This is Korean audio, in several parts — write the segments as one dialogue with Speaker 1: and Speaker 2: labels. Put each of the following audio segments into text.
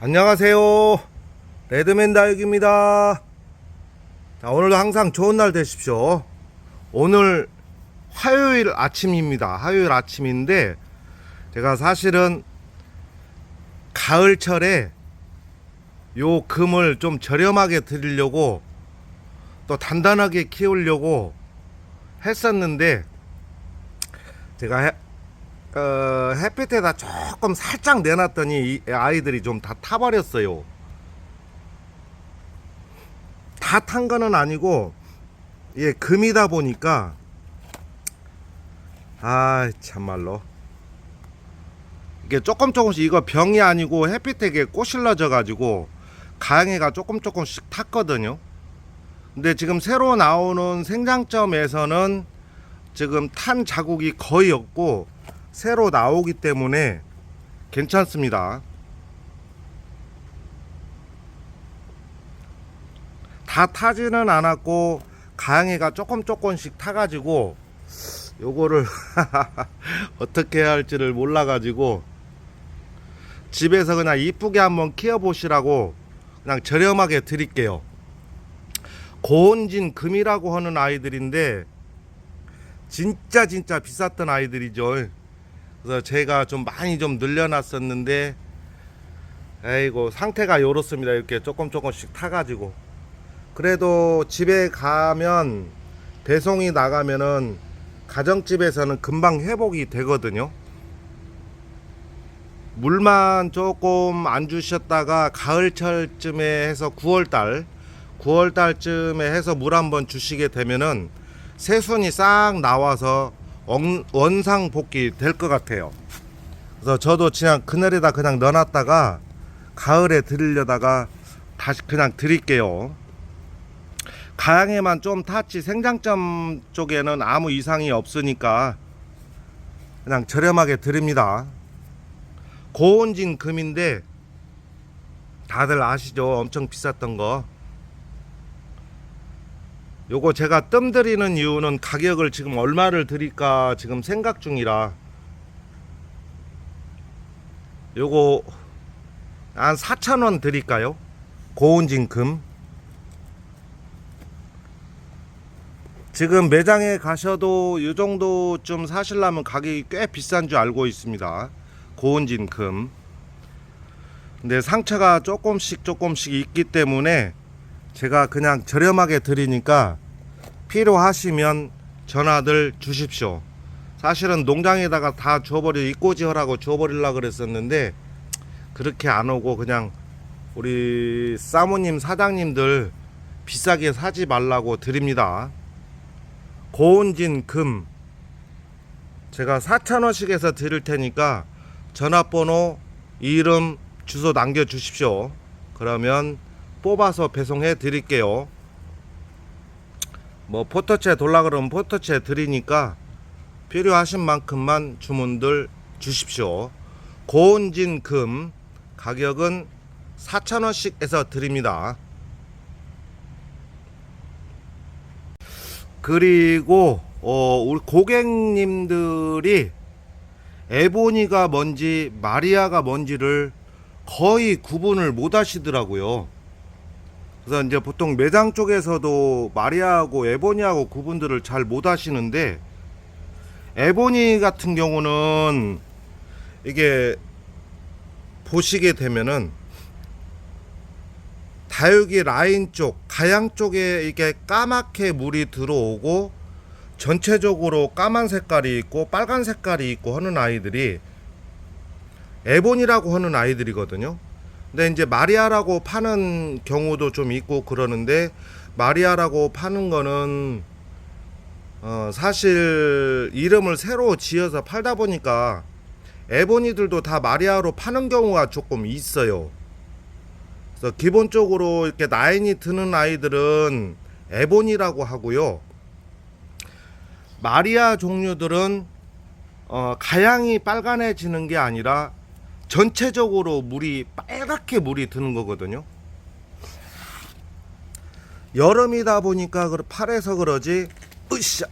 Speaker 1: 안녕하세요. 레드맨 다육입니다. 자, 오늘도 항상 좋은 날 되십시오. 오늘 화요일 아침입니다. 화요일 아침인데 제가 사실은 가을철에 요 금을 좀 저렴하게 드리려고 또 단단하게 키우려고 했었는데 제가 해, 어, 햇빛에다 조금 살짝 내놨더니 이 아이들이 좀 다 타버렸어요. 다 탄 거는 아니고 이게 금이다 보니까 아 참말로 이게 조금 조금씩 이거 병이 아니고 햇빛에 이게 꼬실러져 가지고 가양이가 조금 조금씩 탔거든요. 근데 지금 새로 나오는 생장점에서는 지금 탄 자국이 거의 없고 새로 나오기 때문에 괜찮습니다. 다 타지는 않았고 가양이가 조금 조금씩 타가지고 요거를 어떻게 해야 할지를 몰라가지고 집에서 그냥 이쁘게 한번 키워보시라고 그냥 저렴하게 드릴게요. 고온진 금이라고 하는 아이들인데 진짜 진짜 비쌌던 아이들이죠. 그래서 제가 좀 많이 좀 늘려놨었는데 에이고 상태가 요렇습니다. 이렇게 조금 조금씩 타가지고 그래도 집에 가면 배송이 나가면은 가정집에서는 금방 회복이 되거든요. 물만 조금 안 주셨다가 가을철쯤에 해서 9월달 9월달쯤에 해서 물 한번 주시게 되면은 새순이 싹 나와서 엉- 원상 복귀 될 것 같아요. 그래서 저도 그냥 그늘에다 그냥 넣어놨다가 가을에 드리려다가 다시 그냥 드릴게요. 가양에만 좀 탔지 생장점 쪽에는 아무 이상이 없으니까 그냥 저렴하게 드립니다. 고온진 금인데 다들 아시죠? 엄청 비쌌던 거. 요거 제가 뜸 들이는 이유는 가격을 지금 얼마를 드릴까 지금 생각 중이라 요거 한 4,000원 드릴까요? 고온진 금 지금 매장에 가셔도 이 정도쯤 사시려면 가격이 꽤 비싼 줄 알고 있습니다. 고온진 금. 근데 상처가 조금씩 조금씩 있기 때문에 제가 그냥 저렴하게 드리니까 필요하시면 전화들 주십시오. 사실은 농장에다가 다 줘버려 이꼬지허라고 줘버리려 그랬었는데 그렇게 안 오고 그냥 우리 사모님 사장님들 비싸게 사지 말라고 드립니다. 고온진 금 제가 4,000원씩 해서 드릴 테니까 전화번호 이름 주소 남겨 주십시오. 그러면 뽑아서 배송해 드릴게요. 뭐 포터체 돌라 그러면 포터체 드리니까 필요하신 만큼만 주문들 주십시오. 고온진 금 가격은 4,000원씩 해서 드립니다. 그리고 어, 우리 고객님들이 에보니가 뭔지 마리아가 뭔지를 거의 구분을 못 하시더라고요. 그래서 이제 보통 매장 쪽에서도 마리아하고 에보니하고 구분들을 잘 못 하시는데 에보니 같은 경우는 이게 보시게 되면은 다육이 라인 쪽, 가양 쪽에 이게 까맣게 물이 들어오고 전체적으로 까만 색깔이 있고 빨간 색깔이 있고 하는 아이들이 에본이라고 하는 아이들이거든요. 근데 이제 마리아라고 파는 경우도 좀 있고 그러는데 마리아라고 파는 거는 어 사실 이름을 새로 지어서 팔다 보니까 에보니들도 다 마리아로 파는 경우가 조금 있어요. 그래서 기본적으로 이렇게 라인이 드는 아이들은 에본이라고 하고요. 마리아 종류들은 어, 가양이 빨간해지는 게 아니라 전체적으로 물이 빨갛게 물이 드는 거거든요. 여름이다 보니까 그 팔에서 그러지. 으쌰.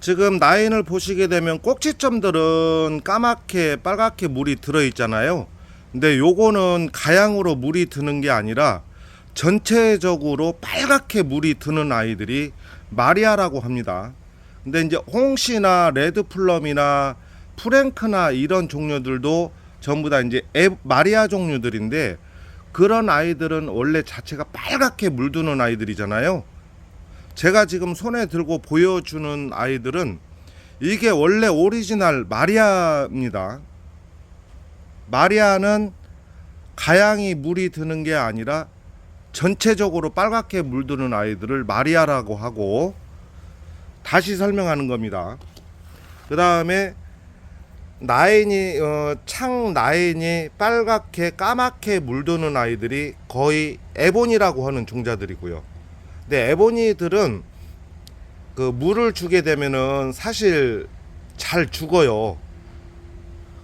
Speaker 1: 지금 라인을 보시게 되면 꼭지점들은 까맣게 빨갛게 물이 들어 있잖아요. 근데 요거는 가양으로 물이 드는 게 아니라 전체적으로 빨갛게 물이 드는 아이들이 마리아라고 합니다. 근데 이제 홍시나 레드플럼이나 프랭크나 이런 종류들도 전부 다 이제 에- 마리아 종류들인데 그런 아이들은 원래 자체가 빨갛게 물드는 아이들이잖아요. 제가 지금 손에 들고 보여주는 아이들은 이게 원래 오리지널 마리아입니다. 마리아는 가양이 물이 드는 게 아니라 전체적으로 빨갛게 물드는 아이들을 마리아라고 하고 다시 설명하는 겁니다. 그 다음에 나인이 어, 창 나인이 빨갛게 까맣게 물드는 아이들이 거의 에본이라고 하는 종자들이고요. 근데 에보니들은 그 물을 주게 되면은 사실 잘 죽어요.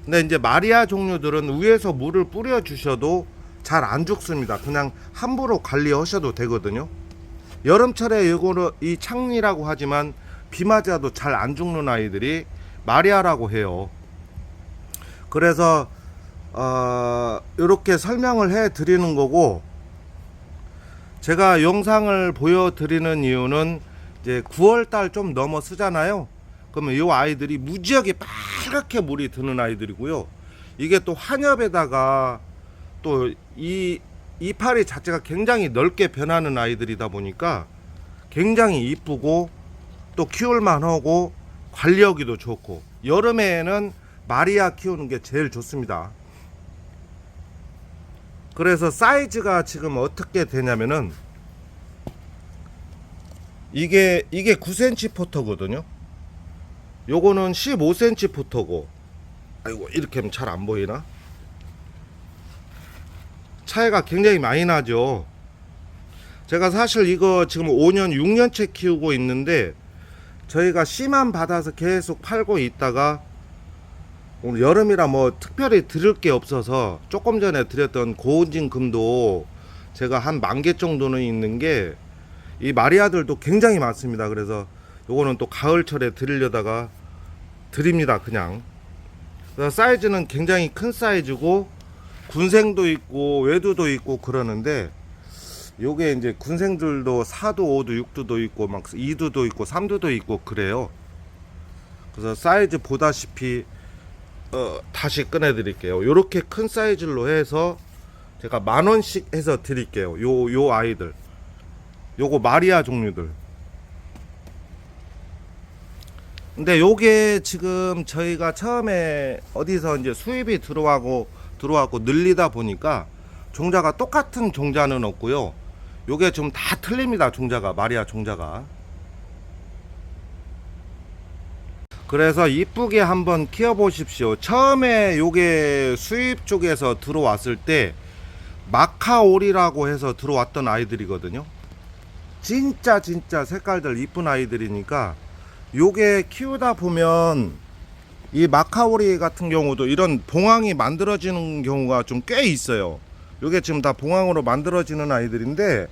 Speaker 1: 근데 이제 마리아 종류들은 위에서 물을 뿌려 주셔도 잘 안 죽습니다. 그냥 함부로 관리하셔도 되거든요. 여름철에 이거는 이 창리라고 하지만 비 맞아도 잘 안 죽는 아이들이 마리아라고 해요. 그래서 어, 이렇게 설명을 해 드리는 거고 제가 영상을 보여 드리는 이유는 이제 9월 달 좀 넘어 쓰잖아요. 그러면 이 아이들이 무지하게 빨갛게 물이 드는 아이들이고요. 이게 또 한엽에다가 또 이 이파리 자체가 굉장히 넓게 변하는 아이들이다 보니까 굉장히 이쁘고 또 키울만 하고 관리하기도 좋고 여름에는 마리아 키우는 게 제일 좋습니다. 그래서 사이즈가 지금 어떻게 되냐면은 이게 이게 9cm 포터거든요. 요거는 15cm 포터고 아이고 이렇게 하면 잘 안 보이나? 차이가 굉장히 많이 나죠. 제가 사실 이거 지금 5년 6년째 키우고 있는데 저희가 씨만 받아서 계속 팔고 있다가 오늘 여름이라 뭐 특별히 드릴 게 없어서 조금 전에 드렸던 고온진 금도 제가 한 만 개 정도는 있는 게 이 마리아들도 굉장히 많습니다. 그래서 요거는 또 가을철에 드리려다가 드립니다. 그냥. 사이즈는 굉장히 큰 사이즈고 군생도 있고 외두도 있고 그러는데 요게 이제 군생들도 4두, 5두, 6두도 있고 막 2두도 있고 3두도 있고 그래요. 그래서 사이즈 보다시피 어, 다시 꺼내 드릴게요. 요렇게 큰 사이즈로 해서 제가 만 원씩 해서 드릴게요. 요 요 아이들. 요거 마리아 종류들. 근데 요게 지금 저희가 처음에 어디서 이제 수입이 들어와고 들어와고 늘리다 보니까 종자가 똑같은 종자는 없고요. 요게 좀 다 틀립니다. 종자가 마리아 종자가. 그래서 이쁘게 한번 키워 보십시오. 처음에 요게 수입 쪽에서 들어왔을 때 마카오리라고 해서 들어왔던 아이들이거든요. 진짜 진짜 색깔들 이쁜 아이들이니까 요게 키우다 보면 이 마카오리 같은 경우도 이런 봉황이 만들어지는 경우가 좀 꽤 있어요. 요게 지금 다 봉황으로 만들어지는 아이들인데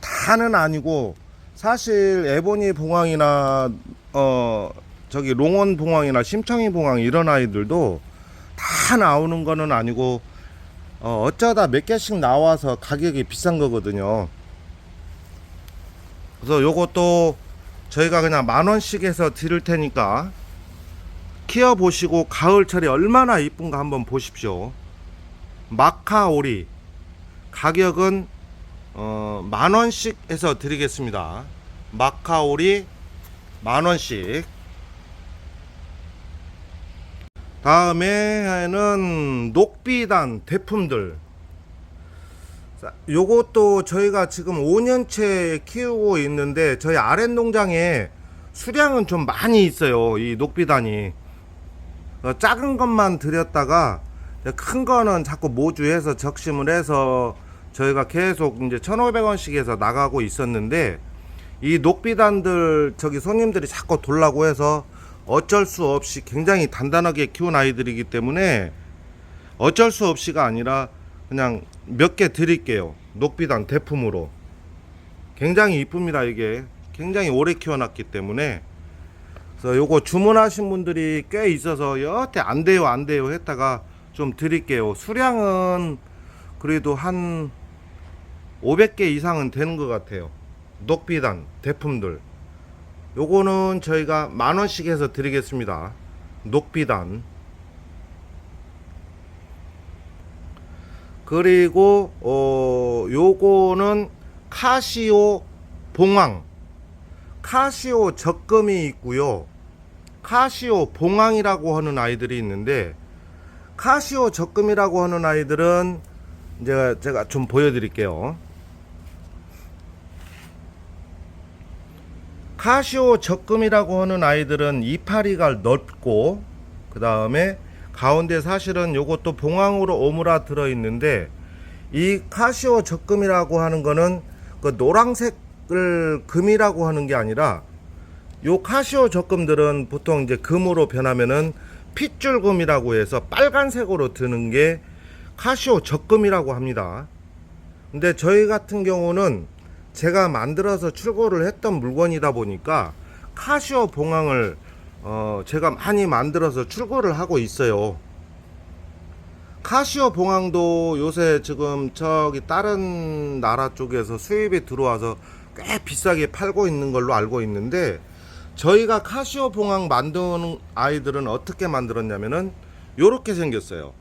Speaker 1: 다는 아니고 사실 에보니 봉황이나 어 저기 롱원 봉황이나 심청이 봉황 이런 아이들도 다 나오는 거는 아니고 어 어쩌다 몇 개씩 나와서 가격이 비싼 거거든요. 그래서 요것도 저희가 그냥 만 원씩 해서 드릴 테니까 키워 보시고 가을철에 얼마나 이쁜가 한번 보십시오. 마카오리 가격은 어, 만 원씩 해서 드리겠습니다. 마카오리 만 원씩. 다음에는 녹비단 대품들. 자, 요것도 저희가 지금 5년째 키우고 있는데 저희 아랫 농장에 수량은 좀 많이 있어요. 이 녹비단이. 어, 작은 것만 드렸다가 큰 거는 자꾸 모주해서 적심을 해서 저희가 계속 이제 1,500원씩 해서 나가고 있었는데 이 녹비단들 저기 손님들이 자꾸 돌라고 해서 어쩔 수 없이 굉장히 단단하게 키운 아이들이기 때문에 어쩔 수 없이가 아니라 그냥 몇 개 드릴게요. 녹비단 대품으로. 굉장히 이쁩니다, 이게. 굉장히 오래 키워놨기 때문에. 그래서 요거 주문하신 분들이 꽤 있어서 여태 안 돼요 안 돼요 했다가 좀 드릴게요 수량은 그래도 한 500개 이상은 되는 것 같아요 녹비단 대품들 요거는 저희가 만 원씩 해서 드리겠습니다. 녹비단. 그리고 어 요거는 카시오 봉황. 카시오 적금이 있고요. 카시오 봉황이라고 하는 아이들이 있는데 카시오 적금이라고 하는 아이들은 제가 제가 좀 보여드릴게요. 카시오 적금이라고 하는 아이들은 이파리가 넓고 그 다음에 가운데 사실은 요것도 봉황으로 오므라 들어 있는데 이 카시오 적금이라고 하는 거는 그 노란색을 금이라고 하는 게 아니라 요 카시오 적금들은 보통 이제 금으로 변하면은 핏줄금이라고 해서 빨간색으로 드는 게 카시오 적금이라고 합니다. 근데 저희 같은 경우는 제가 만들어서 출고를 했던 물건이다 보니까 카시오 봉황을 어 제가 많이 만들어서 출고를 하고 있어요. 카시오 봉황도 요새 지금 저기 다른 나라 쪽에서 수입이 들어와서 꽤 비싸게 팔고 있는 걸로 알고 있는데 저희가 카시오 봉황 만드는 아이들은 어떻게 만들었냐면은 요렇게 생겼어요.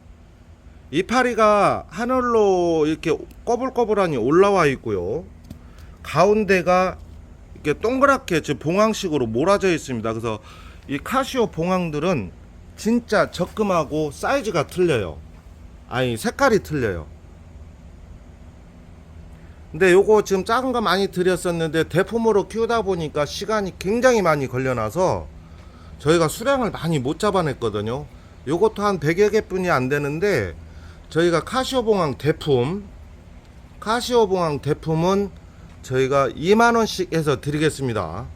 Speaker 1: 이파리가 하늘로 이렇게 꼬불꼬불하니 올라와 있고요. 가운데가 이렇게 동그랗게 지금 봉황식으로 몰아져 있습니다. 그래서 이 카시오 봉황들은 진짜 적금하고 사이즈가 틀려요. 아니 색깔이 틀려요. 근데 요거 지금 작은 거 많이 드렸었는데 대품으로 키우다 보니까 시간이 굉장히 많이 걸려나서 저희가 수량을 많이 못 잡아냈거든요. 요것도 한 100여 개뿐이 안 되는데 저희가 카시오 봉황 대품 카시오 봉황 대품은 저희가 2만 원씩 해서 드리겠습니다.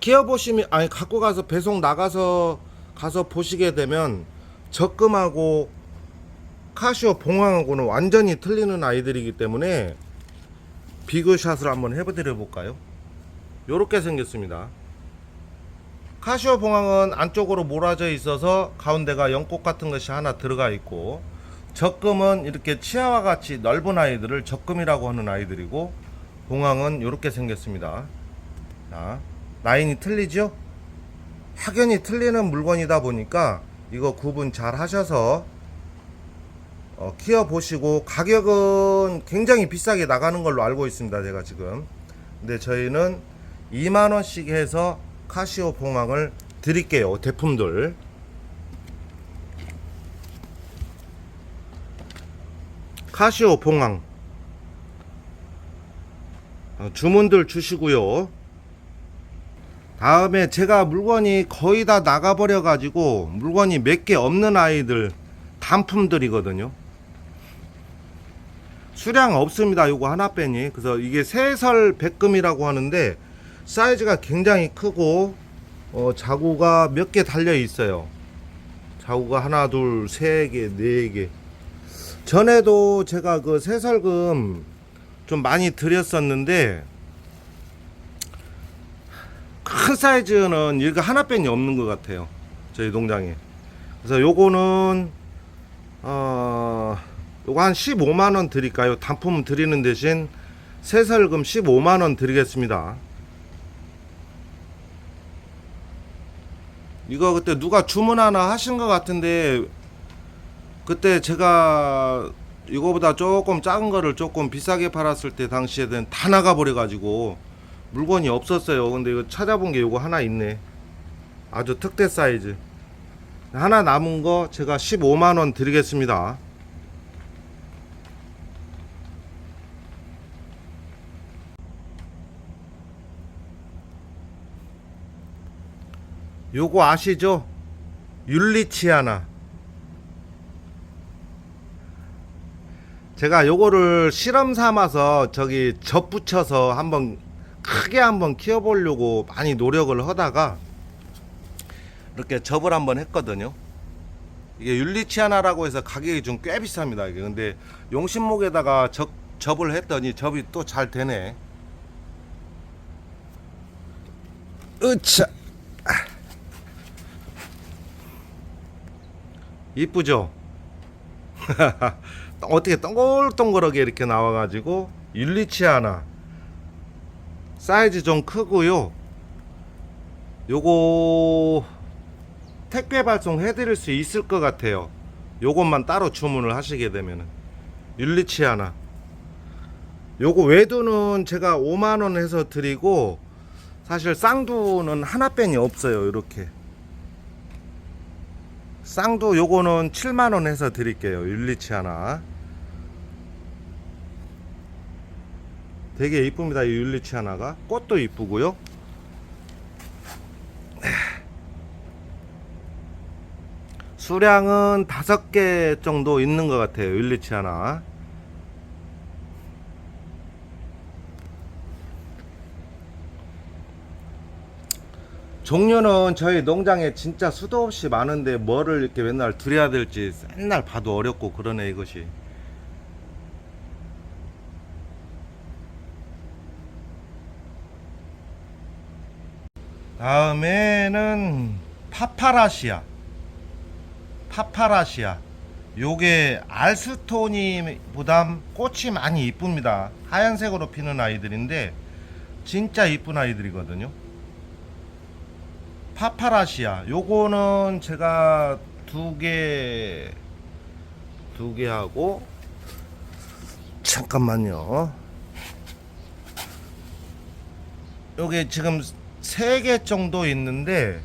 Speaker 1: 키워 보시면 아니 갖고 가서 배송 나가서 가서 보시게 되면 적금하고 카시오 봉황하고는 완전히 틀리는 아이들이기 때문에 비교샷을 한번 해드려 볼까요? 요렇게 생겼습니다. 카시오 봉황은 안쪽으로 몰아져 있어서 가운데가 연꽃 같은 것이 하나 들어가 있고 적금은 이렇게 치아와 같이 넓은 아이들을 적금이라고 하는 아이들이고 봉황은 이렇게 생겼습니다. 자, 라인이 틀리죠? 확연히 틀리는 물건이다 보니까 이거 구분 잘 하셔서 어, 키워 보시고 가격은 굉장히 비싸게 나가는 걸로 알고 있습니다. 제가 지금. 근데 저희는 2만 원씩 해서 카시오 봉황을 드릴게요. 대품들. 카시오 봉황. 어, 주문들 주시고요. 다음에 제가 물건이 거의 다 나가버려 가지고 물건이 몇 개 없는 아이들 단품들이거든요. 수량 없습니다. 요거 하나 빼니. 그래서 이게 세설 백금이라고 하는데 사이즈가 굉장히 크고 어, 자구가 몇 개 달려 있어요. 자구가 하나, 둘, 세 개, 네 개. 전에도 제가 그 세설금 좀 많이 드렸었는데 큰 사이즈는 이거 하나 빼니 없는 것 같아요. 저희 농장에. 그래서 요거는 어 요거 한 15만 원 드릴까요? 단품 드리는 대신 세설금 15만 원 드리겠습니다. 이거 그때 누가 주문 하나 하신 것 같은데 그때 제가 이거보다 조금 작은 거를 조금 비싸게 팔았을 때 당시에는 다 나가 버려 가지고 물건이 없었어요. 근데 이거 찾아본 게 이거 하나 있네. 아주 특대 사이즈. 하나 남은 거 제가 15만 원 드리겠습니다. 요거 아시죠? 율리치아나. 제가 요거를 실험 삼아서 저기 접 붙여서 한번 크게 한번 키워보려고 많이 노력을 하다가 이렇게 접을 한번 했거든요. 이게 윤리치아나라고 해서 가격이 좀 꽤 비쌉니다. 이게 근데 용신목에다가 접, 접을 했더니 접이 또 잘 되네. 으차. 이쁘죠? 어떻게 동글동글하게 이렇게 나와가지고 율리치 하나. 사이즈 좀 크고요. 요거 택배 발송 해 드릴 수 있을 것 같아요. 요것만 따로 주문을 하시게 되면은. 율리치 하나. 요거 외두는 제가 5만 원 해서 드리고 사실 쌍두는 하나뿐이 없어요 이렇게. 쌍두 요거는 7만 원 해서 드릴게요 율리치 하나 되게 이쁩니다. 이 율리치 하나가. 꽃도 이쁘고요. 수량은 다섯 개 정도 있는 것 같아요. 율리치 하나. 종류는 저희 농장에 진짜 수도 없이 많은데 뭐를 이렇게 맨날 드려야 될지 맨날 봐도 어렵고 그러네 이것이 다음에는 파파라시아. 파파라시아. 요게 알스토니보다 꽃이 많이 이쁩니다. 하얀색으로 피는 아이들인데 진짜 이쁜 아이들이거든요. 파파라시아. 요거는 제가 두 개 두 개 하고 잠깐만요. 요게 지금 세 개 정도 있는데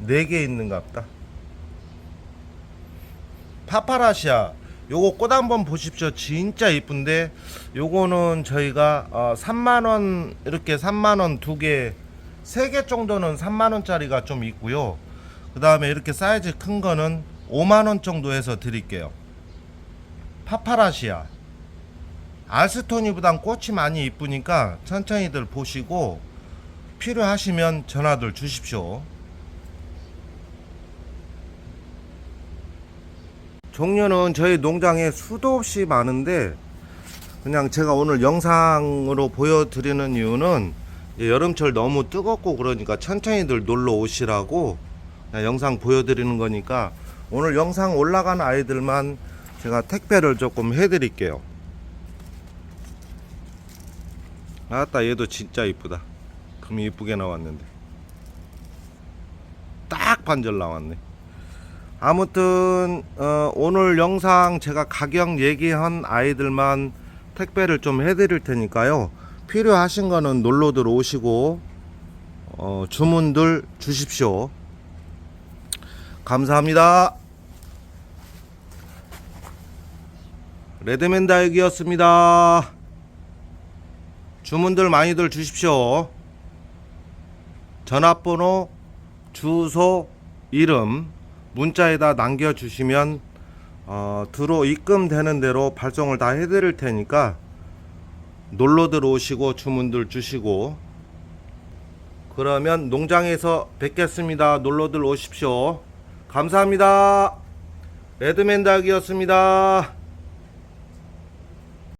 Speaker 1: 네 개 있는갑다 파파라시아 요거 꽃 한번 보십시오 진짜 이쁜데 요거는 저희가 어, 3만 원 이렇게 3만 원 두 개 세 개 정도는 3만 원짜리가 좀 있고요. 그 다음에 이렇게 사이즈 큰 거는 5만 원 정도 해서 드릴게요. 파파라시아. 알스토니보단 꽃이 많이 이쁘니까 천천히들 보시고 필요하시면 전화들 주십시오. 종류는 저희 농장에 수도 없이 많은데 그냥 제가 오늘 영상으로 보여드리는 이유는 예, 여름철 너무 뜨겁고 그러니까 천천히들 놀러 오시라고 영상 보여드리는 거니까 오늘 영상 올라간 아이들만 제가 택배를 조금 해드릴게요. 아따 얘도 진짜 이쁘다. 그럼 이쁘게 나왔는데 딱 반절 나왔네. 아무튼 어, 오늘 영상 제가 가격 얘기한 아이들만 택배를 좀 해드릴 테니까요. 필요하신 거는 놀러 들어오시고 어, 주문들 주십시오. 감사합니다. 레드맨 다육이었습니다. 주문들 많이들 주십시오. 전화번호, 주소, 이름 문자에다 남겨주시면 어, 들어 입금되는 대로 발송을 다 해드릴 테니까 놀러 들어오시고 주문들 주시고 그러면 농장에서 뵙겠습니다. 놀러들 오십시오. 감사합니다. 레드맨 닭이었습니다.